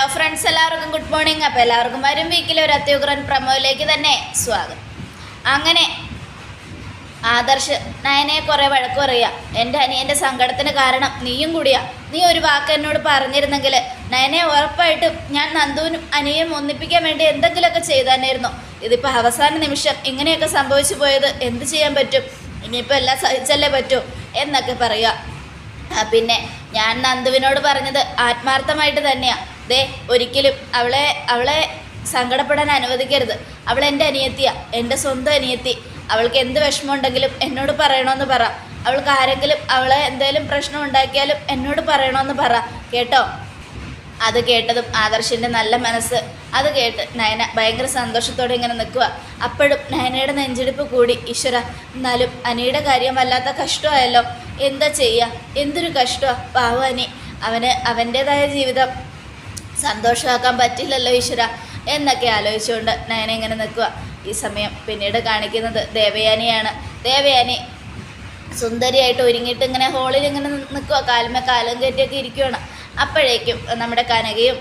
Hello friends എല്ലാവർക്കും good morning അപ്പോൾ എല്ലാവർക്കും വരും വീക്കിലെ ഒരു അത്യുഗ്രൻ പ്രമോയിലേക്ക് തന്നെ സ്വാഗതം. അങ്ങനെ ആദർശ് നയനെ കുറേ വഴക്ക് പറയുക എന്റെ അനിയന്റെ സങ്കടത്തിന് കാരണം നീയും കൂടിയാ. നീ ഒരു വാക്ക് എന്നോട് പറഞ്ഞിരുന്നെങ്കിൽ നയനെ ഉറപ്പായിട്ടും ഞാൻ നന്ദുവിനും അനിയും ഒന്നിപ്പിക്കാൻ വേണ്ടി എന്തെങ്കിലുമൊക്കെ ചെയ്താനായിരുന്നു. ഇതിപ്പോൾ അവസാന നിമിഷം ഇങ്ങനെയൊക്കെ സംഭവിച്ചു പോയത് എന്ത് ചെയ്യാൻ പറ്റും? ഇനിയിപ്പോൾ എല്ലാം സഹിച്ചല്ലേ പറ്റൂ? എന്നൊക്കെ പറയുക പിന്നെ ഞാൻ നന്ദുവിനോട് പറഞ്ഞത് ആത്മാർത്ഥമായിട്ട് തന്നെയാ. ദേ ഒരിക്കലും അവളെ അവളെ സങ്കടപ്പെടാൻ അനുവദിക്കരുത്. അവൾ എന്റെ അനിയത്തിയാണ് എന്റെ സ്വന്തം അനിയത്തി. അവൾക്ക് എന്ത് വിഷമമുണ്ടെങ്കിലും എന്നോട് പറയണമെന്ന് പറ. അവൾക്ക് ആരെങ്കിലും അവളെ എന്തെങ്കിലും പ്രശ്നം ഉണ്ടാക്കിയാലും എന്നോട് പറയണമെന്ന് പറ. കേട്ടോ? അത് കേട്ടതും ആദർശിന്റെ നല്ല മനസ്സ്. അത് കേട്ട് നയന ഭയങ്കര സന്തോഷത്തോടെ ഇങ്ങനെ നിൽക്കുക അപ്പോഴും നയനയുടെ നെഞ്ചെടുപ്പ് കൂടി. ഈശ്വര എന്നാലും അനിയുടെ കാര്യം വല്ലാത്ത കഷ്ടമായല്ലോ. എന്താ ചെയ്യുക എന്തൊരു കഷ്ടമാണ് പാവ അനി. അവന് അവന്റേതായ ജീവിതം സന്തോഷമാക്കാൻ പറ്റില്ലല്ലോ ഈശ്വര. എന്നൊക്കെ ആലോചിച്ചുകൊണ്ട് നയന ഇങ്ങനെ നിൽക്കുക. ഈ സമയം പിന്നീട് കാണിക്കുന്നത് ദേവയാനിയാണ്. ദേവയാനി സുന്ദരിയായിട്ട് ഒരുങ്ങിയിട്ട് ഇങ്ങനെ ഹോളിൽ ഇങ്ങനെ നിൽക്കുക. കാലുമേ കാലും കയറ്റിയൊക്കെ ഇരിക്കുകയാണ് അപ്പോഴേക്കും നമ്മുടെ കനകയും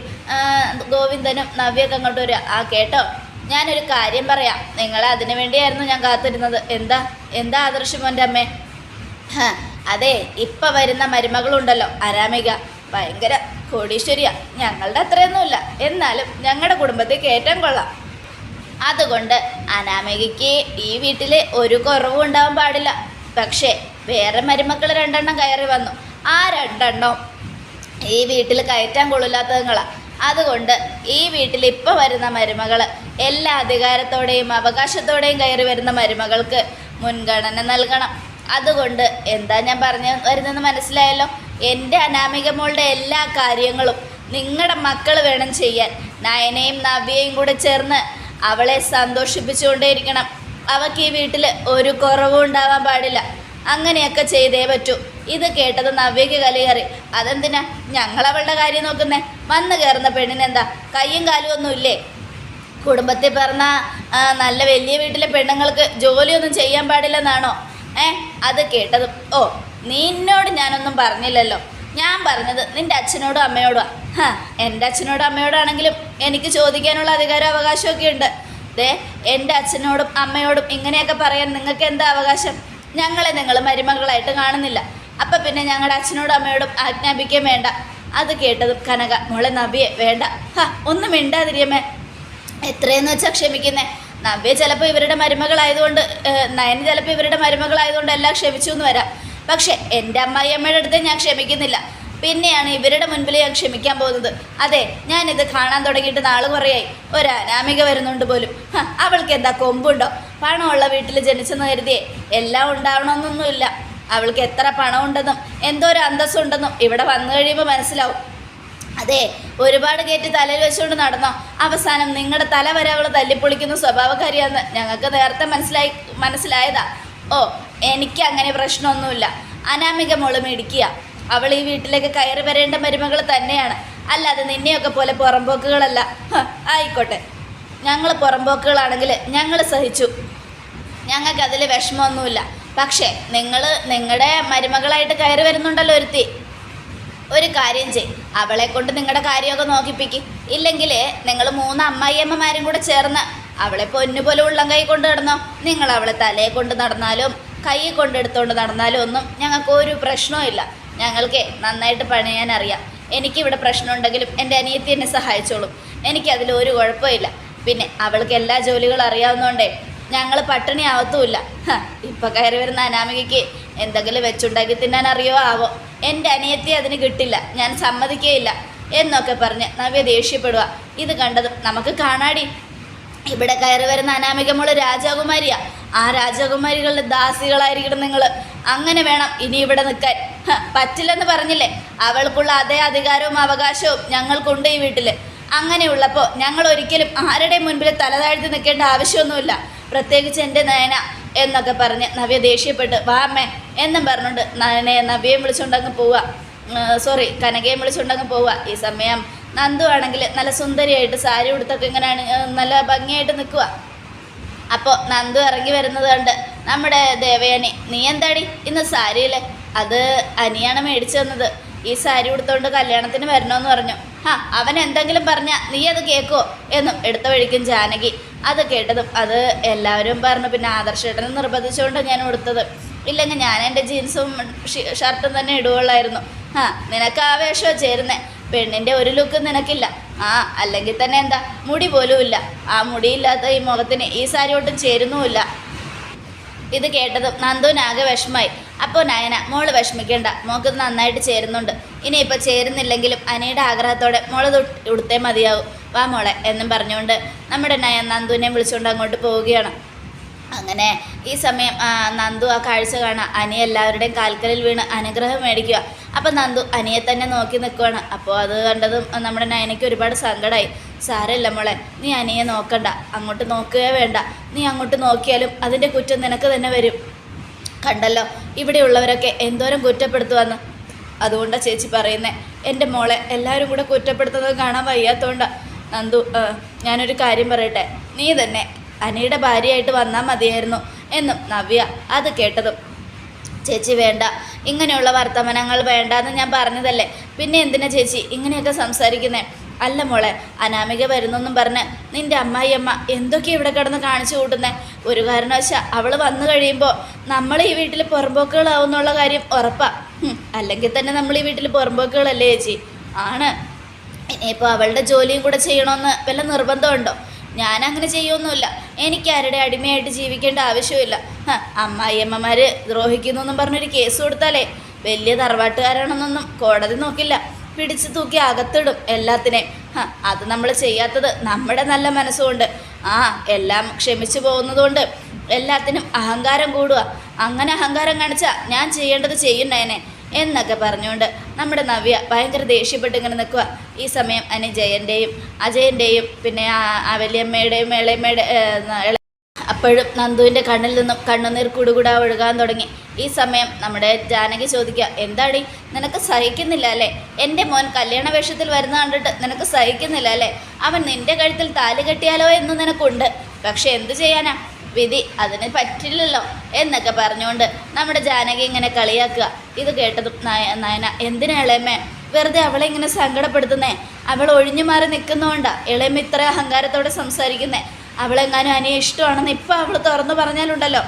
ഗോവിന്ദനും നവ്യൊക്കെ അങ്ങോട്ട് വരിക. ആ കേട്ടോ ഞാനൊരു കാര്യം പറയാം. നിങ്ങളെ അതിനു വേണ്ടിയായിരുന്നു ഞാൻ കാത്തിരുന്നത്. എന്താ? എന്താ ആദർശം എന്റെ അമ്മേ? അതെ ഇപ്പം വരുന്ന മരുമകളുണ്ടല്ലോ അരാമിക. ഭയങ്കര കോടീശ്വരിയാ. ഞങ്ങളുടെ അത്രയൊന്നുമില്ല. എന്നാലും ഞങ്ങളുടെ കുടുംബത്തെ കയറ്റം കൊള്ളാം. അതുകൊണ്ട് അനാമികയ്ക്ക് ഈ വീട്ടിൽ ഒരു കുറവും ഉണ്ടാവാൻ പാടില്ല. പക്ഷേ വേറെ മരുമക്കൾ രണ്ടെണ്ണം കയറി വന്നു. ആ രണ്ടെണ്ണം ഈ വീട്ടിൽ കയറ്റാൻ കൊള്ളില്ലാത്തതുങ്ങളാണ് അതുകൊണ്ട് ഈ വീട്ടിൽ ഇപ്പോൾ വരുന്ന മരുമകൾ എല്ലാ അധികാരത്തോടെയും അവകാശത്തോടെയും കയറി വരുന്ന മരുമകൾക്ക് മുൻഗണന നൽകണം. അതുകൊണ്ട് എന്താ ഞാൻ പറഞ്ഞു വരുന്നതെന്ന് മനസ്സിലായല്ലോ? എന്റെ അനാമിക മോളുടെ എല്ലാ കാര്യങ്ങളും നിങ്ങളുടെ മക്കൾ വേണം ചെയ്യാൻ. നയനയും നവ്യയും കൂടെ ചേർന്ന് അവളെ സന്തോഷിപ്പിച്ചുകൊണ്ടേയിരിക്കണം. അവൾക്ക് ഈ വീട്ടിൽ ഒരു കുറവും ഉണ്ടാവാൻ പാടില്ല. അങ്ങനെയൊക്കെ ചെയ്തേ പറ്റൂ. ഇത് കേട്ടത് നവ്യയ്ക്ക് കലയേറി അതെന്തിനാ? ഞങ്ങൾ അവളുടെ കാര്യം നോക്കുന്നേ? വന്നു കയറുന്ന പെണ്ണിനെന്താ കയ്യും കാലും ഒന്നും ഇല്ലേ? കുടുംബത്തിൽ പിറന്ന നല്ല വലിയ വീട്ടിലെ പെണ്ണുങ്ങൾക്ക് ജോലിയൊന്നും ചെയ്യാൻ പാടില്ലെന്നാണോ? ഏ അത് കേട്ടതും. ഓ നിന്നോട് ഞാനൊന്നും പറഞ്ഞില്ലല്ലോ. ഞാൻ പറഞ്ഞത് നിന്റെ അച്ഛനോടും അമ്മയോടും ഹാ എന്റെ അച്ഛനോടും അമ്മയോടാണെങ്കിലും എനിക്ക് ചോദിക്കാനുള്ള അധികാരം അവകാശമൊക്കെ ഉണ്ട്. ദേ എന്റെ അച്ഛനോടും അമ്മയോടും ഇങ്ങനെയൊക്കെ പറയാൻ നിങ്ങൾക്ക് എന്താ അവകാശം? ഞങ്ങളെ നിങ്ങൾ മരുമകളായിട്ട് കാണുന്നില്ല. അപ്പം പിന്നെ ഞങ്ങളുടെ അച്ഛനോടും അമ്മയോടും ആജ്ഞാപിക്കുകയും വേണ്ട. അത് കേട്ടതും കനക മോളെ നബിയെ വേണ്ട. ഹാ ഒന്നും മിണ്ടാതിരിയമ്മേ. എത്രയെന്ന് വെച്ചാൽ ക്ഷമിക്കുന്നേ. നബിയെ ചിലപ്പോൾ ഇവരുടെ മരുമകളായതുകൊണ്ട് നയന് ചിലപ്പോൾ ഇവരുടെ മരുമകളായതുകൊണ്ട് എല്ലാം ക്ഷമിച്ചു എന്ന് വരാം. പക്ഷേ എന്റെ അമ്മായി അമ്മയുടെ അടുത്ത് ഞാൻ ക്ഷമിക്കുന്നില്ല. പിന്നെയാണ് ഇവരുടെ മുൻപിൽ ഞാൻ ക്ഷമിക്കാൻ പോകുന്നത്. അതെ ഞാനിത് കാണാൻ തുടങ്ങിയിട്ട് നാൾ കുറയായി. ഒരു അനാമിക വരുന്നുണ്ട് പോലും. അവൾക്ക് എന്താ കൊമ്പുണ്ടോ? പണമുള്ള വീട്ടിൽ ജനിച്ചെന്ന് കരുതിയേ എല്ലാം ഉണ്ടാവണമെന്നൊന്നുമില്ല. അവൾക്ക് എത്ര പണമുണ്ടെന്നും എന്തോ ഒരു അന്തസ്സുണ്ടെന്നും ഇവിടെ വന്നു കഴിയുമ്പോൾ മനസ്സിലാവും. അതെ ഒരുപാട് കയറ്റി തലയിൽ വെച്ചുകൊണ്ട് നടന്നോ? അവസാനം നിങ്ങളുടെ തല വരെ അവൾ തല്ലിപ്പൊളിക്കുന്ന സ്വഭാവക്കാരിയാന്ന് ഞങ്ങൾക്ക് നേരത്തെ മനസ്സിലായി മനസ്സിലായതാ. ഓ എനിക്ക് അങ്ങനെ പ്രശ്നമൊന്നുമില്ല. അനാമിക മോൾ മേടിക്കുക അവൾ ഈ വീട്ടിലേക്ക് കയറി വരേണ്ട മരുമകൾ തന്നെയാണ്. അല്ലാതെ നിന്നെയൊക്കെ പോലെ പുറമ്പോക്കുകളല്ല ആയിക്കോട്ടെ. ഞങ്ങൾ പുറമ്പോക്കുകളാണെങ്കിൽ ഞങ്ങൾ സഹിച്ചു. ഞങ്ങൾക്ക് അതിൽ വിഷമമൊന്നുമില്ല. പക്ഷേ നിങ്ങൾ നിങ്ങളുടെ മരുമകളായിട്ട് കയറി വരുന്നുണ്ടല്ലോ ഒരുത്തി. ഒരു കാര്യം ചെയ്. അവളെ കൊണ്ട് നിങ്ങളുടെ കാര്യമൊക്കെ നോക്കിപ്പിക്ക്. ഇല്ലെങ്കിൽ നിങ്ങൾ മൂന്ന് അമ്മായിയമ്മമാരും കൂടെ ചേർന്ന് അവളെ പൊന്നു പോലെ ഉള്ളം കൈ കൊണ്ട് നടന്നോ? നിങ്ങൾ അവളെ തലയെ കൊണ്ട് നടന്നാലും കൈ കൊണ്ടെടുത്തോണ്ട് നടന്നാലും ഒന്നും ഞങ്ങൾക്ക് ഒരു പ്രശ്നവും ഇല്ല. ഞങ്ങൾക്ക് നന്നായിട്ട് പണിയാൻ അറിയാം. എനിക്കിവിടെ പ്രശ്നമുണ്ടെങ്കിലും എന്റെ അനിയത്തി എന്നെ സഹായിച്ചോളും. എനിക്കതിൽ ഒരു കുഴപ്പമില്ല പിന്നെ അവൾക്ക് എല്ലാ ജോലികളും അറിയാവുന്നതുകൊണ്ടേ ഞങ്ങൾ പട്ടിണി ആവത്തുമില്ല. ഇപ്പം കയറി വരുന്ന അനാമികയ്ക്ക് എന്തെങ്കിലും വെച്ചുണ്ടാക്കി തിന്നാൻ അറിയോ ആവോ? എന്റെ അനിയത്തി അതിന് കിട്ടില്ല. ഞാൻ സമ്മതിക്കുകയില്ല എന്നൊക്കെ പറഞ്ഞ് നവ്യ ദേഷ്യപ്പെടുക ഇത് കണ്ടതും നമുക്ക് കാണാടി. ഇവിടെ കയറി വരുന്ന അനാമിക മോൾ രാജകുമാരിയാ. ആ രാജകുമാരികളുടെ ദാസികളായിരിക്കണം നിങ്ങൾ അങ്ങനെ വേണം ഇനി ഇവിടെ നിൽക്കാൻ. പറ്റില്ലെന്ന് പറഞ്ഞില്ലേ? അവൾക്കുള്ള അതേ അധികാരവും അവകാശവും ഞങ്ങൾക്കുണ്ട് ഈ വീട്ടിൽ അങ്ങനെയുള്ളപ്പോൾ ഞങ്ങൾ ഒരിക്കലും ആരുടെയും മുൻപിൽ തലതാഴ്ത്തി നിൽക്കേണ്ട ആവശ്യമൊന്നുമില്ല. പ്രത്യേകിച്ച് എന്റെ നയന എന്നൊക്കെ പറഞ്ഞ് നവ്യ ദേഷ്യപ്പെട്ട് വാമ്മേ എന്നും പറഞ്ഞുകൊണ്ട് നയനയെ നവ്യയും വിളിച്ചുകൊണ്ട് അങ്ങ് പോവുക സോറി കനകയും വിളിച്ചുകൊണ്ട് അങ്ങ് പോവുക ഈ സമയം നന്ദു ആണെങ്കിൽ നല്ല സുന്ദരിയായിട്ട് സാരി ഉടുത്തൊക്കെ ഇങ്ങനെയാണ് നല്ല ഭംഗിയായിട്ട് നിൽക്കുക അപ്പോൾ നന്ദു ഇറങ്ങി വരുന്നത് കണ്ട് നമ്മുടെ ദേവയാനി നീ എന്താടി ഇന്ന് സാരിയില്ലേ അത് അനിയാണ് മേടിച്ചു തന്നത്. ഈ സാരി ഉടുത്തോണ്ട് കല്യാണത്തിന് വരണമെന്ന് പറഞ്ഞു. ആ അവൻ എന്തെങ്കിലും പറഞ്ഞാൽ നീ അത് കേൾക്കുമോ എന്നും എടുത്ത വഴിക്കും ജാനകി അത് കേട്ടതും അത് എല്ലാവരും പറഞ്ഞു പിന്നെ ആദർശേട്ടനെ നിർബന്ധിച്ചുകൊണ്ട് ഞാൻ ഉടുത്തത്. ഇല്ലെങ്കിൽ ഞാൻ എന്റെ ജീൻസും ഷർട്ടും തന്നെ ഇടുകയുള്ളായിരുന്നു ആ നിനക്ക് ആ വേഷമോ ചേരുന്നേ. പെണ്ണിന്റെ ഒരു ലുക്ക് നിനക്കില്ല. ആ അല്ലെങ്കിൽ തന്നെ എന്താ മുടി പോലും ഇല്ല. ആ മുടിയില്ലാത്ത ഈ മുഖത്തിന് ഈ സാരി ഒട്ടും ചേരുന്നുമില്ല. ഇത് കേട്ടതും നന്ദുവിനാകെ വിഷമായി അപ്പോൾ നയന മോൾ വിഷമിക്കേണ്ട. മോൾക്ക് നന്നായിട്ട് ചേരുന്നുണ്ട്. ഇനിയിപ്പോൾ ചേരുന്നില്ലെങ്കിലും അനയുടെ ആഗ്രഹത്തോടെ മോൾ ഉടുത്തേ മതിയാവും. വാ മോളെ എന്നും പറഞ്ഞുകൊണ്ട് നമ്മുടെ നയൻ നന്ദുവിനെ വിളിച്ചുകൊണ്ട് അങ്ങോട്ട് പോവുകയാണ്. അങ്ങനെ ഈ സമയം നന്ദു ആ കാഴ്ച കാണാം അനി എല്ലാവരുടെയും കാൽക്കലിൽ വീണ് അനുഗ്രഹം മേടിക്കുക. അപ്പം നന്ദു അനിയെ തന്നെ നോക്കി നിൽക്കുവാണ് അപ്പോൾ അത് കണ്ടതും നമ്മുടെ നയനയ്ക്ക് ഒരുപാട് സങ്കടമായി സാരമില്ല മോളെ നീ അനിയെ നോക്കണ്ട. അങ്ങോട്ട് നോക്കുകയേ വേണ്ട. നീ അങ്ങോട്ട് നോക്കിയാലും അതിന്റെ കുറ്റം നിനക്ക് തന്നെ വരും. കണ്ടല്ലോ ഇവിടെയുള്ളവരൊക്കെ എന്തോരം കുറ്റപ്പെടുത്തുവാന്ന്. അതുകൊണ്ടാണ് ചേച്ചി പറയുന്നത് എന്റെ മോളെ എല്ലാവരും കൂടെ കുറ്റപ്പെടുത്തുന്നത് കാണാൻ വയ്യാത്തതുകൊണ്ടാണ് നന്ദു ഞാനൊരു കാര്യം പറയട്ടെ. നീ തന്നെ അനിയുടെ ഭാര്യയായിട്ട് വന്നാൽ മതിയായിരുന്നു. എന്നും നവ്യ അത് കേട്ടതും. ചേച്ചി വേണ്ട. ഇങ്ങനെയുള്ള വർത്തമാനങ്ങൾ വേണ്ട എന്ന് ഞാൻ പറഞ്ഞതല്ലേ? പിന്നെ എന്തിനാ ചേച്ചി ഇങ്ങനെയൊക്കെ സംസാരിക്കുന്നേ? അല്ല മോളെ അനാമിക വരുന്നെന്നും പറഞ്ഞ് നിന്റെ അമ്മായിയമ്മ എന്തൊക്കെ ഇവിടെ കിടന്ന് കാണിച്ചു കൂട്ടുന്നേ? ഒരു കാരണവശാൽ അവൾ വന്നു കഴിയുമ്പോൾ നമ്മൾ ഈ വീട്ടിൽ പുറമ്പോക്കുകളാവുന്നുള്ള കാര്യം ഉറപ്പാ. അല്ലെങ്കിൽ തന്നെ നമ്മൾ ഈ വീട്ടിൽ പുറമ്പോക്കുകളല്ലേ ചേച്ചി? ആണ്. ഇനിയിപ്പോൾ അവളുടെ ജോലിയും കൂടെ ചെയ്യണമെന്ന് വല്ല നിർബന്ധമുണ്ടോ ഞാൻ അങ്ങനെ എനിക്ക് ആരുടെ അടിമയായിട്ട് ജീവിക്കേണ്ട ആവശ്യമില്ല. അമ്മായിയമ്മമാർ ദ്രോഹിക്കുന്നു എന്നും പറഞ്ഞൊരു കേസ് കൊടുത്താലേ. വലിയ തറവാട്ടുകാരാണെന്നൊന്നും കോടതി നോക്കില്ല. പിടിച്ചു തൂക്കി അകത്തിടും എല്ലാത്തിനെയും. അത് നമ്മൾ ചെയ്യാത്തത് നമ്മുടെ നല്ല മനസ്സുകൊണ്ട്. ആ എല്ലാം ക്ഷമിച്ചു പോകുന്നതുകൊണ്ട് എല്ലാത്തിനും അഹങ്കാരം കൂടുക. അങ്ങനെ അഹങ്കാരം കാണിച്ചാൽ ഞാൻ ചെയ്യേണ്ടത് ചെയ്യുന്നതിനെ എന്നൊക്കെ പറഞ്ഞുകൊണ്ട് നമ്മുടെ നവ്യ ഭയങ്കര ദേഷ്യപ്പെട്ട് ഇങ്ങനെ നിൽക്കുക ഈ സമയം അനി ജയന്റെയും അജയന്റെയും പിന്നെ ആ വലിയമ്മയുടെയും ഇളയമ്മയുടെ അപ്പോഴും നന്ദുവിന്റെ കണ്ണിൽ നിന്നും കണ്ണുനീർ കൂടുകൂടാ ഒഴുകാൻ തുടങ്ങി. ഈ സമയം നമ്മുടെ ജാനകി ചോദിക്കുക എന്താടി? നിനക്ക് സഹിക്കുന്നില്ല അല്ലേ? എന്റെ മോൻ കല്യാണ വേഷത്തിൽ വരുന്ന കണ്ടിട്ട് നിനക്ക് സഹിക്കുന്നില്ല അല്ലേ? അവൻ നിന്റെ കഴുത്തിൽ താലി കെട്ടിയാലോ എന്ന് നിനക്കുണ്ട്. പക്ഷെ എന്തു ചെയ്യാനാ? വിധി അതിന് പറ്റില്ലല്ലോ എന്നൊക്കെ പറഞ്ഞുകൊണ്ട് നമ്മുടെ ജാനകി ഇങ്ങനെ കളിയാക്കുക. ഇത് കേട്ടതും നയ നയന എന്തിനാ ഇളയമ്മേ? വെറുതെ അവളെ ഇങ്ങനെ സങ്കടപ്പെടുത്തുന്നേ? അവൾ ഒഴിഞ്ഞു മാറി നിൽക്കുന്നതുകൊണ്ടാ ഇളയമ്മ ഇത്ര അഹങ്കാരത്തോടെ സംസാരിക്കുന്നേ? അവളെങ്ങാനും അനിയെ ഇഷ്ടമാണെന്ന് ഇപ്പം അവൾ തുറന്നു പറഞ്ഞാലുണ്ടല്ലോ.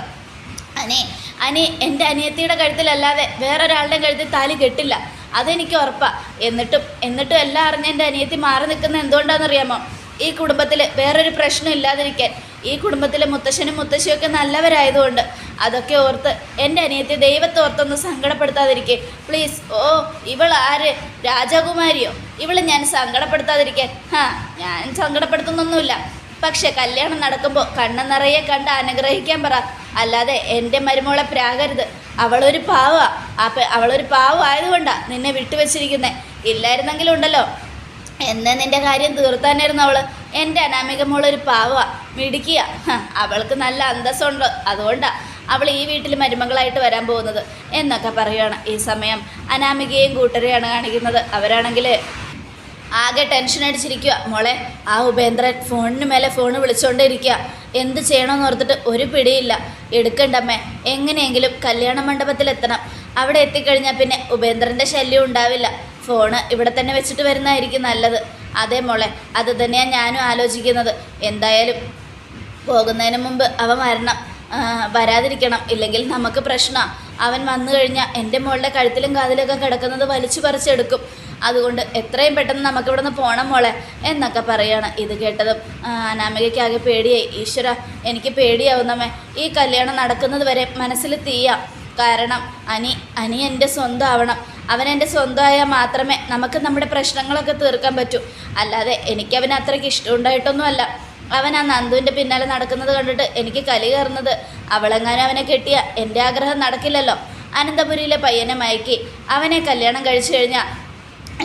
അനി അനി എന്റെ അനിയത്തിയുടെ കഴുത്തിലല്ലാതെ വേറൊരാളുടെ കഴുത്തിൽ താലി കെട്ടില്ല. അതെനിക്ക് ഉറപ്പാ. എന്നിട്ടും എന്നിട്ടും എല്ലാം അറിഞ്ഞ എന്റെ അനിയത്തി മാറി നിൽക്കുന്ന എന്തുകൊണ്ടാണെന്നറിയാമോ? ഈ കുടുംബത്തിൽ വേറൊരു പ്രശ്നം ഇല്ലാതിരിക്കാൻ ഈ കുടുംബത്തിലെ മുത്തശ്ശനും മുത്തശ്ശിയും ഒക്കെ നല്ലവരായതുകൊണ്ട് അതൊക്കെ ഓർത്ത് എന്റെ അനിയത്തെ ദൈവത്തോർത്തൊന്ന് സങ്കടപ്പെടുത്താതിരിക്കെ. പ്ലീസ് ഓ ഇവൾ ആര്? രാജകുമാരിയോ? ഇവൾ ഞാൻ സങ്കടപ്പെടുത്താതിരിക്കാൻ. ഹാ ഞാൻ സങ്കടപ്പെടുത്തുന്നൊന്നുമില്ല. പക്ഷെ കല്യാണം നടക്കുമ്പോൾ കണ്ണ നിറയെ കണ്ട് അനുഗ്രഹിക്കാൻ പറ. അല്ലാതെ എന്റെ മരുമോളെ പ്രാകരുത്. അവളൊരു പാവാ. ആ അവളൊരു പാവമായതുകൊണ്ടാണ് നിന്നെ വിട്ടുവെച്ചിരിക്കുന്നത് ഇല്ലായിരുന്നെങ്കിലും ഉണ്ടല്ലോ എന്നെ നിന്റെ കാര്യം തീർത്താനായിരുന്നു അവൾ. എന്റെ അനാമിക മോളൊരു പാവ മിടുക്കിയ. അവൾക്ക് നല്ല അന്തസ്സുണ്ട്. അതുകൊണ്ടാ അവൾ ഈ വീട്ടിൽ മരുമകളായിട്ട് വരാൻ പോകുന്നത് എന്നൊക്കെ പറയുകയാണ് ഈ സമയം. അനാമികയും കൂട്ടരെയാണ് കാണിക്കുന്നത്. അവരാണെങ്കിൽ ആകെ ടെൻഷൻ അടിച്ചിരിക്കുക മോളെ ആ ഉപേന്ദ്രൻ ഫോണിന് മേലെ ഫോൺ വിളിച്ചുകൊണ്ടേ ഇരിക്കുക എന്ത് ചെയ്യണമെന്ന് ഓർത്തിട്ട് ഒരു പിടിയില്ല. എടുക്കണ്ടമ്മേ എങ്ങനെയെങ്കിലും കല്യാണ മണ്ഡപത്തിലെത്തണം. അവിടെ എത്തിക്കഴിഞ്ഞാൽ പിന്നെ ഉപേന്ദ്രന്റെ ശല്യം ഉണ്ടാവില്ല. ഫോണ് ഇവിടെ തന്നെ വെച്ചിട്ട് വരുന്നതായിരിക്കും നല്ലത്. അതേ മോളെ അത് തന്നെയാണ് ഞാനും ആലോചിക്കുന്നത്. എന്തായാലും പോകുന്നതിന് മുമ്പ് അവൻ വരണം. വരാതിരിക്കണം. ഇല്ലെങ്കിൽ നമുക്ക് പ്രശ്നമാണ് അവൻ വന്നു കഴിഞ്ഞാൽ എന്റെ മോളുടെ കഴുത്തിലും കാതിലൊക്കെ കിടക്കുന്നത് വലിച്ചു പറിച്ചെടുക്കും. അതുകൊണ്ട് എത്രയും പെട്ടെന്ന് നമുക്ക് നിന്ന് പോകണം മോളെ എന്നൊക്കെ പറയാണ് ഇത് കേട്ടതും. അനാമികയ്ക്കാകെ പേടിയായി. ഈശ്വര എനിക്ക് പേടിയാവുന്നമ്മേ ഈ കല്യാണം നടക്കുന്നത് വരെ മനസ്സിൽ തീയാം. കാരണം അനി അനി എന്റെ സ്വന്തം ആവണം. അവൻ എന്റെ സ്വന്തമായാൽ മാത്രമേ നമുക്ക് നമ്മുടെ പ്രശ്നങ്ങളൊക്കെ തീർക്കാൻ പറ്റൂ. അല്ലാതെ എനിക്ക് അവന് അത്രയ്ക്ക് ഇഷ്ടമുണ്ടായിട്ടൊന്നുമല്ല. അവൻ ആ നന്ദുവിന്റെ പിന്നാലെ നടക്കുന്നത് കണ്ടിട്ട് എനിക്ക് കലി കയറുന്നത്. അവളെങ്ങാനും അവനെ കെട്ടിയ എന്റെ ആഗ്രഹം നടക്കില്ലല്ലോ. അനന്തപുരിയിലെ പയ്യനെ മയക്കി അവനെ കല്യാണം കഴിച്ചു കഴിഞ്ഞാൽ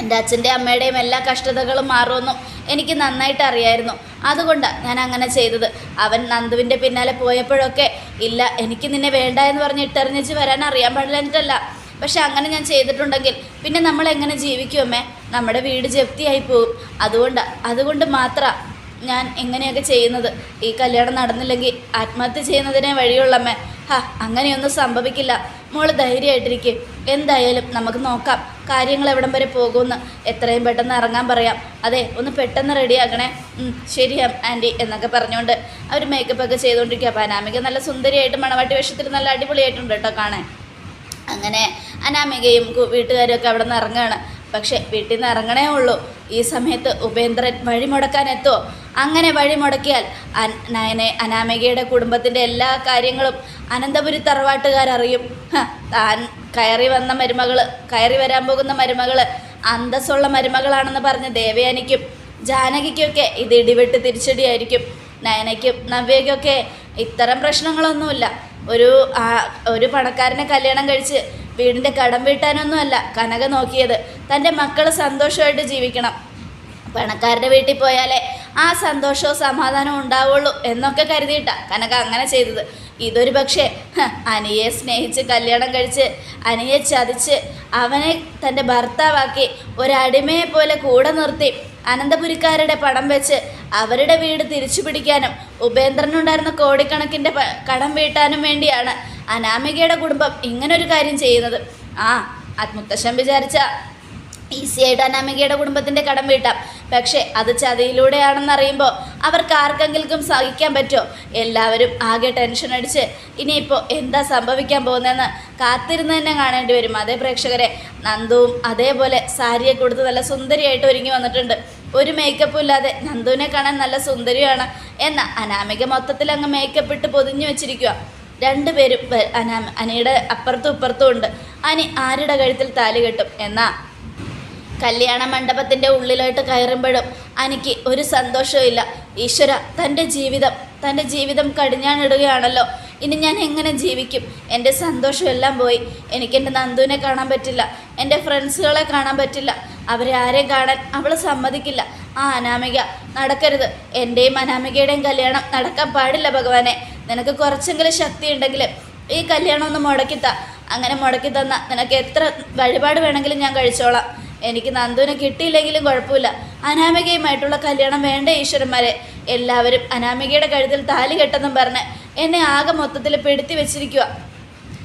എന്റെ അച്ഛന്റെ അമ്മയുടെയും എല്ലാ കഷ്ടതകളും മാറുമെന്നും എനിക്ക് നന്നായിട്ട് അറിയായിരുന്നു. അതുകൊണ്ടാണ് ഞാൻ അങ്ങനെ ചെയ്തത്. അവൻ നന്ദുവിന്റെ പിന്നാലെ പോയപ്പോഴൊക്കെ ഇല്ല എനിക്ക് നിന്നെ വേണ്ട എന്ന് പറഞ്ഞ് ഇട്ടെറിഞ്ഞിച്ച് വരാൻ അറിയാൻ പാടില്ല പക്ഷെ അങ്ങനെ ഞാൻ ചെയ്തിട്ടുണ്ടെങ്കിൽ പിന്നെ നമ്മൾ എങ്ങനെ ജീവിക്കുമേ നമ്മുടെ വീട് ജപ്തിയായി പോകും അതുകൊണ്ട് അതുകൊണ്ട് മാത്രം ഞാൻ എങ്ങനെയൊക്കെ ചെയ്യുന്നത്? ഈ കല്യാണം നടന്നില്ലെങ്കിൽ ആത്മഹത്യ ചെയ്യുന്നതിനെ വഴിയുള്ളമ്മേ ഹാ അങ്ങനെയൊന്നും സംഭവിക്കില്ല. മോൾ ധൈര്യമായിട്ടിരിക്കും. എന്തായാലും നമുക്ക് നോക്കാം കാര്യങ്ങൾ എവിടം വരെ പോകുമെന്ന്. എത്രയും പെട്ടെന്ന് ഇറങ്ങാൻ പറയാം. അതെ ഒന്ന് പെട്ടെന്ന് റെഡിയാക്കണേ ശരിയാ ശരി ആന്റി എന്നൊക്കെ പറഞ്ഞുകൊണ്ട് അവർ മേക്കപ്പ് ഒക്കെ ചെയ്തുകൊണ്ടിരിക്കുക അനാമിക നല്ല സുന്ദരിയായിട്ട് മണവാട്ടി വേഷത്തിൽ നല്ല അടിപൊളിയായിട്ടുണ്ട് കേട്ടോ കാണാൻ. അങ്ങനെ അനാമികയും വീട്ടുകാരൊക്കെ അവിടെ നിന്ന് ഇറങ്ങുകയാണ് പക്ഷേ വീട്ടിൽ നിന്ന് ഇറങ്ങണേ ഉള്ളൂ. ഈ സമയത്ത് ഉപേന്ദ്രൻ വഴി മുടക്കാൻ എത്തുമോ അങ്ങനെ വഴിമുടക്കിയാൽ നയനെ അനാമികയുടെ കുടുംബത്തിന്റെ എല്ലാ കാര്യങ്ങളും അനന്തപുരി തറവാട്ടുകാരറിയും. താൻ കയറി വന്ന മരുമകൾ കയറി വരാൻ പോകുന്ന മരുമകൾ അന്തസ്സുള്ള മരുമകളാണെന്ന് പറഞ്ഞ് ദേവയാനിക്കും. ജാനകിക്കൊക്കെ ഇത് ഇടിവെട്ട് തിരിച്ചടിയായിരിക്കും. നയനയ്ക്കും നവ്യയ്ക്കൊക്കെ ഇത്തരം പ്രശ്നങ്ങളൊന്നുമില്ല. ഒരു ഒരു പണക്കാരനെ കല്യാണം കഴിച്ച് വീടിന്റെ കടം വീട്ടാനൊന്നുമല്ല കനക നോക്കിയത്. തന്റെ മക്കൾ സന്തോഷമായിട്ട് ജീവിക്കണം. പണക്കാരുടെ വീട്ടിൽ പോയാലേ ആ സന്തോഷവും സമാധാനവും ഉണ്ടാവുള്ളൂ എന്നൊക്കെ കരുതിയിട്ടാണ് കനക അങ്ങനെ ചെയ്തത്. ഇതൊരു പക്ഷേ അനിയെ സ്നേഹിച്ച് കല്യാണം കഴിച്ച് അനിയെ ചതിച്ച് അവനെ തന്റെ ഭർത്താവാക്കി ഒരടിമയെ പോലെ കൂടെ നിർത്തി. അനന്തപുരിക്കാരുടെ പടം വെച്ച് അവരുടെ വീട് തിരിച്ചു പിടിക്കാനും ഉപേന്ദ്രനുണ്ടായിരുന്ന കോടിക്കണക്കിന്റെ കടം വീട്ടാനും വേണ്ടിയാണ് അനാമികയുടെ കുടുംബം ഇങ്ങനൊരു കാര്യം ചെയ്യുന്നത്. ആ മുത്തശ്ശൻ വിചാരിച്ച ഈസി ആയിട്ട് അനാമികയുടെ കുടുംബത്തിന്റെ കടം വീട്ടാം. പക്ഷേ അത് ചതിയിലൂടെയാണെന്ന് അറിയുമ്പോൾ അവർക്ക് ആർക്കെങ്കിലും സഹിക്കാൻ പറ്റുമോ? എല്ലാവരും ആകെ ടെൻഷൻ അടിച്ച് ഇനിയിപ്പോൾ എന്താ സംഭവിക്കാൻ പോകുന്നതെന്ന് കാത്തിരുന്ന് തന്നെ കാണേണ്ടി വരും. അതേ പ്രേക്ഷകരെ നന്ദുവും അതേപോലെ സാരിയെ കൊടുത്ത് നല്ല സുന്ദരിയായിട്ട് ഒരുങ്ങി വന്നിട്ടുണ്ട്. ഒരു മേക്കപ്പും ഇല്ലാതെ നന്ദുവിനെ കാണാൻ നല്ല സുന്ദരിയാണ് എന്ന അനാമിക മൊത്തത്തിൽ അങ്ങ് മേക്കപ്പ് ഇട്ട് പൊതിഞ്ഞു വെച്ചിരിക്കുക രണ്ടുപേരും അനാ അനിയുടെ അപ്പുറത്തും ഇപ്പുറത്തും ഉണ്ട്. അനി ആരുടെ കഴുത്തിൽ താലി കെട്ടും? എന്നാ കല്യാണ മണ്ഡപത്തിന്റെ ഉള്ളിലോട്ട് കയറുമ്പോഴും അനിക്ക് ഒരു സന്തോഷവും ഈശ്വര തന്റെ ജീവിതം തന്റെ ജീവിതം കടിഞ്ഞാണിടുകയാണല്ലോ. ഇനി ഞാൻ എങ്ങനെ ജീവിക്കും? എന്റെ സന്തോഷമെല്ലാം പോയി. എനിക്ക് എന്റെ നന്ദുവിനെ കാണാൻ പറ്റില്ല. എന്റെ ഫ്രണ്ട്സുകളെ കാണാൻ പറ്റില്ല. അവരെ ആരെയും കാണാൻ അവൾ സമ്മതിക്കില്ല. ആ അനാമിക നടക്കരുത്. എന്റെയും അനാമികയുടെയും കല്യാണം നടക്കാൻ പാടില്ല ഭഗവാനെ. നിനക്ക് കുറച്ചെങ്കിലും ശക്തി ഉണ്ടെങ്കിൽ ഈ കല്യാണം ഒന്ന് മുടക്കിത്ത. അങ്ങനെ മുടക്കി തന്ന നിനക്ക് എത്ര വഴിപാട് വേണമെങ്കിലും ഞാൻ കഴിച്ചോളാം. എനിക്ക് നന്ദുവിനെ കിട്ടിയില്ലെങ്കിലും കുഴപ്പമില്ല. അനാമികയുമായിട്ടുള്ള കല്യാണം വേണ്ട ഈശ്വരന്മാരെ? എല്ലാവരും അനാമികയുടെ കഴുത്തിൽ താലി കെട്ടെന്നും പറഞ്ഞ് എന്നെ ആകെ മൊത്തത്തിൽ പെടുത്തി വെച്ചിരിക്കുക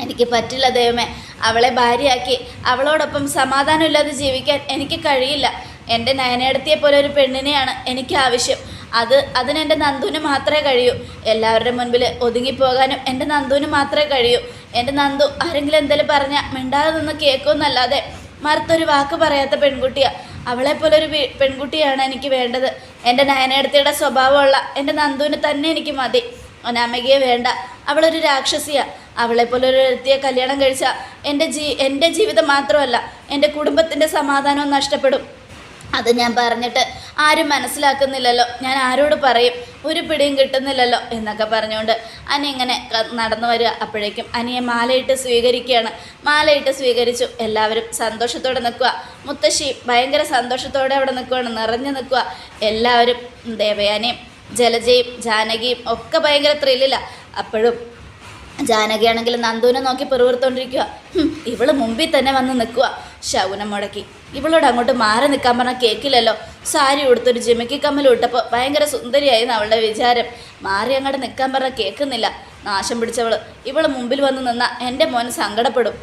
എനിക്ക് പറ്റില്ല ദൈവമേ. അവളെ ഭാര്യയാക്കി. അവളോടൊപ്പം സമാധാനമില്ലാതെ ജീവിക്കാൻ എനിക്ക് കഴിയില്ല. എന്റെ നയനേടത്തിയെ പോലെ ഒരു പെണ്ണിനെയാണ് എനിക്ക് ആവശ്യം. അത് അതിനെന്റെ നന്ദുവിന് മാത്രമേ കഴിയൂ. എല്ലാവരുടെ മുൻപിൽ ഒതുങ്ങിപ്പോകാനും എന്റെ നന്ദുവിന് മാത്രമേ കഴിയൂ. എന്റെ നന്ദു ആരെങ്കിലും എന്തെങ്കിലും പറഞ്ഞാൽ മിണ്ടാതെ നിന്ന് കേൾക്കുമെന്നല്ലാതെ മറുത്തൊരു വാക്ക് പറയാത്ത പെൺകുട്ടിയാണ് അവളെ പോലെ ഒരു പെൺകുട്ടിയാണ് എനിക്ക് വേണ്ടത്. എന്റെ നയനേടത്തിയുടെ സ്വഭാവമുള്ള എന്റെ നന്ദുവിന് തന്നെ എനിക്ക് മതി. അനാമികയെ വേണ്ട. അവളൊരു രാക്ഷസിയാ. അവളെ പോലെ ഒരു വ്യക്തിയെ കല്യാണം കഴിച്ചാൽ എന്റെ ജീ എന്റെ ജീവിതം മാത്രമല്ല എന്റെ കുടുംബത്തിന്റെ സമാധാനവും നഷ്ടപ്പെടും. അത് ഞാൻ പറഞ്ഞിട്ട് ആരും മനസ്സിലാക്കുന്നില്ലല്ലോ. ഞാൻ ആരോട് പറയും? ഒരു പിടിയും കിട്ടുന്നില്ലല്ലോ എന്നൊക്കെ പറഞ്ഞുകൊണ്ട് അനി ഇങ്ങനെ നടന്നു വരിക. അപ്പോഴേക്കും അനിയെ മാലയിട്ട് സ്വീകരിക്കുകയാണ്. മാലയിട്ട് സ്വീകരിച്ചു. എല്ലാവരും സന്തോഷത്തോടെ നിൽക്കുക. മുത്തശ്ശി ഭയങ്കര സന്തോഷത്തോടെ അവിടെ നിൽക്കുകയാണ് നിറഞ്ഞു നിൽക്കുക. എല്ലാവരും ദേവയാനിയും ജലജയും ജാനകിയും ഒക്കെ ഭയങ്കര ത്രില്ലിലാണ് അപ്പോഴും ജാനകിയാണെങ്കിൽ നന്ദുവിനെ നോക്കി പെറുവിർത്തോണ്ടിരിക്കുക ഇവൾ മുമ്പിൽ തന്നെ വന്ന് നിൽക്കുക ശകുനം മുടക്കി. ഇവളോട് അങ്ങോട്ട് മാറി നിൽക്കാൻ പറഞ്ഞാൽ കേക്കില്ലല്ലോ. സാരി ഉടുത്തൊരു ജിമിക്കി കമ്മൽ ഇട്ടപ്പോൾ ഭയങ്കര സുന്ദരിയായിരുന്നു അവളുടെ വിചാരം. മാറി അങ്ങോട്ട് നിൽക്കാൻ പറഞ്ഞാൽ കേൾക്കുന്നില്ല. നാശം പിടിച്ചവൾ. ഇവൾ മുമ്പിൽ വന്ന് നിന്ന എന്റെ മോൻ സങ്കടപ്പെടും.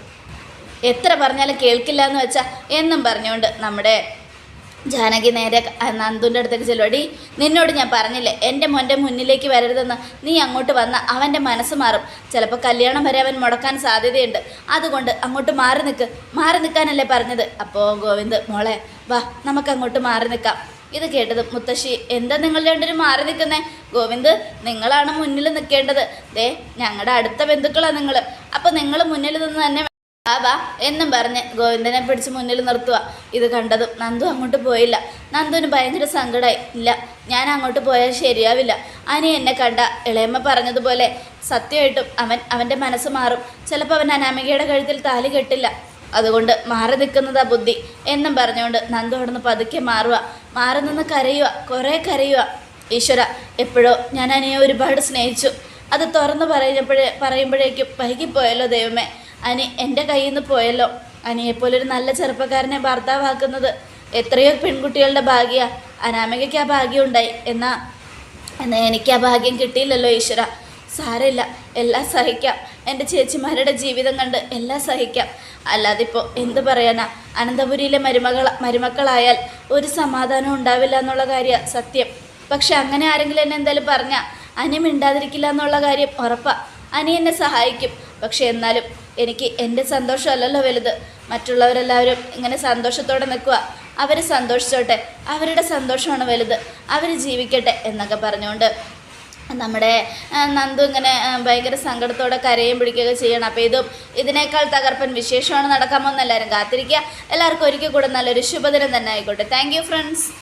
എത്ര പറഞ്ഞാലും കേൾക്കില്ല എന്ന് വെച്ചാൽ എന്നും പറഞ്ഞുകൊണ്ട് നമ്മുടെ ജാനകി നേരെ നന്ദുന്റെ അടുത്തേക്ക് ചെല്ലുവടി നിന്നോട് ഞാൻ പറഞ്ഞില്ലേ എന്റെ മോന്റെ മുന്നിലേക്ക് വരരുതെന്ന്. നീ അങ്ങോട്ട് വന്ന അവന്റെ മനസ്സ് മാറും. ചിലപ്പോൾ കല്യാണം വരെ അവൻ മുടക്കാൻ സാധ്യതയുണ്ട്. അതുകൊണ്ട് അങ്ങോട്ട് മാറി നിൽക്ക് മാറി നിൽക്കാനല്ലേ പറഞ്ഞത്? അപ്പോൾ ഗോവിന്ദ് മോളെ വാ നമുക്ക് അങ്ങോട്ട് മാറി നിൽക്കാം ഇത് കേട്ടത് മുത്തശ്ശി എന്താ നിങ്ങൾ രണ്ടുപേരും മാറി നിൽക്കുന്നേ ഗോവിന്ദ് നിങ്ങളാണ് മുന്നിൽ നിൽക്കേണ്ടത് ദേ ഞങ്ങളുടെ അടുത്ത ബന്ധുക്കളാണ് നിങ്ങൾ അപ്പോൾ നിങ്ങൾ മുന്നിൽ നിന്ന് തന്നെ വാ വാ എന്നും പറഞ്ഞ് ഗോവിന്ദനെ പിടിച്ച് മുന്നിൽ നിർത്തുക. ഇത് കണ്ടതും നന്ദു അങ്ങോട്ട് പോയില്ല. നന്ദുവിന് ഭയങ്കര സങ്കടമായി ഇല്ല ഞാൻ അങ്ങോട്ട് പോയാൽ ശരിയാവില്ല. അനി എന്നെ കണ്ട ഇളയമ്മ പറഞ്ഞതുപോലെ സത്യമായിട്ടും അവൻ അവന്റെ മനസ്സ് മാറും. ചിലപ്പോൾ അവൻ അനാമികയുടെ കഴുത്തിൽ താലി കെട്ടില്ല. അതുകൊണ്ട് മാറി നിൽക്കുന്നതാ ബുദ്ധി. എന്നും പറഞ്ഞുകൊണ്ട് നന്ദു അവിടുന്ന് പതുക്കെ മാറുക. മാറി നിന്ന് കരയുക കുറേ കരയുക. ഈശ്വര എപ്പോഴോ ഞാൻ അനിയെ ഒരുപാട് സ്നേഹിച്ചു. അത് തുറന്ന് പറയുമ്പോഴേ പറയുമ്പോഴേക്കും വൈകിപ്പോയല്ലോ ദൈവമേ. അനി എന്റെ കയ്യിൽ നിന്ന് പോയല്ലോ. അനിയെപ്പോലൊരു നല്ല ചെറുപ്പക്കാരനെ ഭർത്താവാക്കുന്നത് എത്രയോ പെൺകുട്ടികളുടെ ഭാഗ്യ. അനാമികയ്ക്ക് ആ ഭാഗ്യം ഉണ്ടായി എന്നാ എന്നാൽ എനിക്ക് ആ ഭാഗ്യം കിട്ടിയില്ലല്ലോ ഈശ്വര. സാരമില്ല എല്ലാം സഹിക്കാം. എന്റെ ചേച്ചിമാരുടെ ജീവിതം കണ്ട് എല്ലാം സഹിക്കാം. അല്ലാതെ ഇപ്പോൾ എന്ത് പറയാനാ? അനന്തപുരിയിലെ മരുമകൾ മരുമക്കളായാൽ ഒരു സമാധാനം ഉണ്ടാവില്ല എന്നുള്ള കാര്യം സത്യം. പക്ഷെ അങ്ങനെ ആരെങ്കിലും എന്നെ എന്തായാലും പറഞ്ഞാൽ അനി മിണ്ടാതിരിക്കില്ല എന്നുള്ള കാര്യം ഉറപ്പാണ് അനി എന്നെ സഹായിക്കും. പക്ഷെ എന്നാലും എനിക്ക് എന്റെ സന്തോഷമല്ലല്ലോ വലുത്. മറ്റുള്ളവരെല്ലാവരും ഇങ്ങനെ സന്തോഷത്തോടെ നിൽക്കുക. അവർ സന്തോഷിച്ചോട്ടെ. അവരുടെ സന്തോഷമാണ് വലുത്. അവർ ജീവിക്കട്ടെ എന്നൊക്കെ പറഞ്ഞുകൊണ്ട് നമ്മുടെ നന്ദു ഇങ്ങനെ ഭയങ്കര സങ്കടത്തോടെ കരയും പിടിക്കുകയൊക്കെ ചെയ്യണം. അപ്പോൾ ഇതും ഇതിനേക്കാൾ തകർപ്പൻ വിശേഷമാണ് നടക്കാമോ എന്ന് എല്ലാവരും കാത്തിരിക്കുക. എല്ലാവർക്കും ഒരിക്കൽ കൂടെ നല്ലൊരു ശുഭദിനം തന്നെ ആയിക്കോട്ടെ. Thank friends